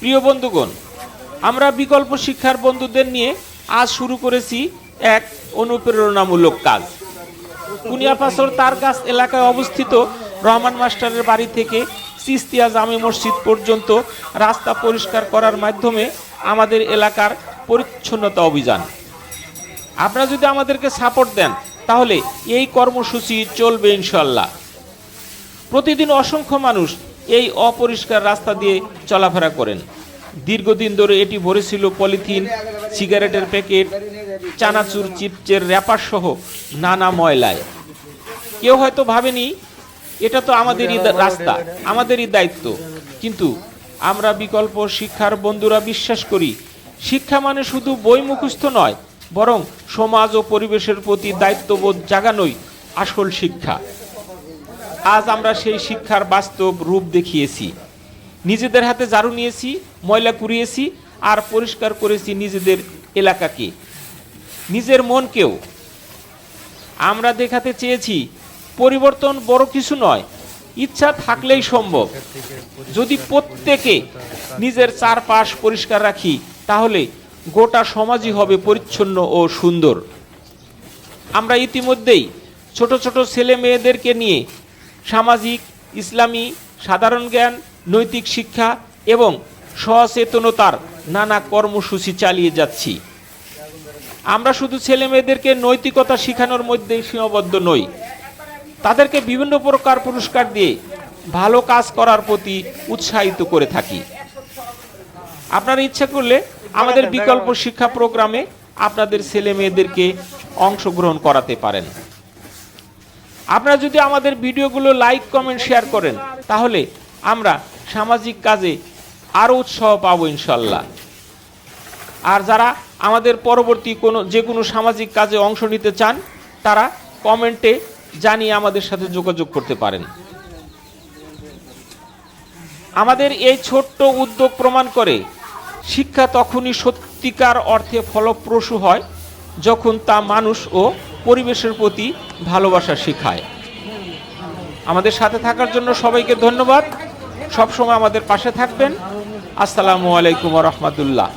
প্রিয় বন্ধুগণ, আমরা বিকল্প শিক্ষার বন্ধুদের নিয়ে আজ শুরু করেছি এক অনুপ্রেরণামূলক কাজ। কুনিয়াপাসর তার গাছ এলাকায় অবস্থিত রহমান মাস্টারের বাড়ি থেকে সিস্তিয়া জামে মসজিদ পর্যন্ত রাস্তা পরিষ্কার করার মাধ্যমে আমাদের এলাকার পরিচ্ছন্নতা অভিযান। আপনারা যদি আমাদেরকে সাপোর্ট দেন, তাহলে এই কর্মসূচি চলবে ইনশাল্লাহ প্রতিদিন অসংখ্য মানুষ এই অপরিষ্কার রাস্তা দিয়ে চলাফেরা করেন। দীর্ঘদিন ধরে এটি ভরেছিল পলিথিন, সিগারেটের প্যাকেট, চানাচুর চিপচের র্যাপার সহ নানা ময়লায়। কেউ হয়তো ভাবেনি, এটা তো আমাদেরই রাস্তা, আমাদেরই দায়িত্ব। কিন্তু আমরা বিকল্প শিক্ষার বন্ধুরা বিশ্বাস করি, শিক্ষা মানে শুধু বই মুখস্থ নয়, বরং সমাজ ও পরিবেশের প্রতি দায়িত্ববোধ জাগানোই আসল শিক্ষা। আজ আমরা সেই শিক্ষার বাস্তব রূপ দেখিয়েছি। নিজেদের হাতে ঝাড়ু নিয়েছি, ময়লা কুড়িয়েছি আর পরিষ্কার করেছি নিজেদের এলাকাকে। নিজের মনকেও। আমরা দেখাতে চেয়েছি, পরিবর্তন বড় কিছু নয়, ইচ্ছা থাকলেই সম্ভব। যদি প্রত্যেকে নিজের চারপাশ পরিষ্কার রাখি, তাহলে গোটা সমাজই হবে পরিচ্ছন্ন ও সুন্দর। আমরা ইতিমধ্যেই ছোট ছোট ছেলে মেয়েদেরকে নিয়ে সামাজিক, ইসলামী, সাধারণ জ্ঞান, নৈতিক শিক্ষা এবং সচেতনতার নানা কর্মসূচি চালিয়ে যাচ্ছি। আমরা শুধু ছেলে মেয়েদেরকে নৈতিকতা শেখানোর মধ্যেই সীমাবদ্ধ নই। তাদেরকে বিভিন্ন প্রকার পুরস্কার দিয়ে ভালো কাজ করার প্রতি উৎসাহিত করে থাকি। আপনারা ইচ্ছা করলে আমাদের বিকল্প শিক্ষা প্রোগ্রামে আপনাদের ছেলে মেয়েদেরকে অংশগ্রহণ করাতে পারেন। আপনারা যদি আমাদের ভিডিওগুলো লাইক কমেন্ট শেয়ার করেন, তাহলে আমরা সামাজিক কাজে আরও উৎসাহ পাবো ইনশাল্লাহ। আর যারা আমাদের পরবর্তী কোনো, যে কোনো সামাজিক কাজে অংশ নিতে চান, তারা কমেন্টে জানিয়ে আমাদের সাথে যোগাযোগ করতে পারেন। আমাদের এই ছোট্ট উদ্যোগ প্রমাণ করে শিক্ষা তখনই সত্যিকার অর্থে ফলপ্রসূ হয় যখন তা মানুষ ও পরিবেশের প্রতি ভালোবাসা শেখায়। আমাদের সাথে থাকার জন্য সবাইকে ধন্যবাদ। সবসময় আমাদের পাশে থাকবেন। আসসালামু আলাইকুম রহমতুল্লাহ।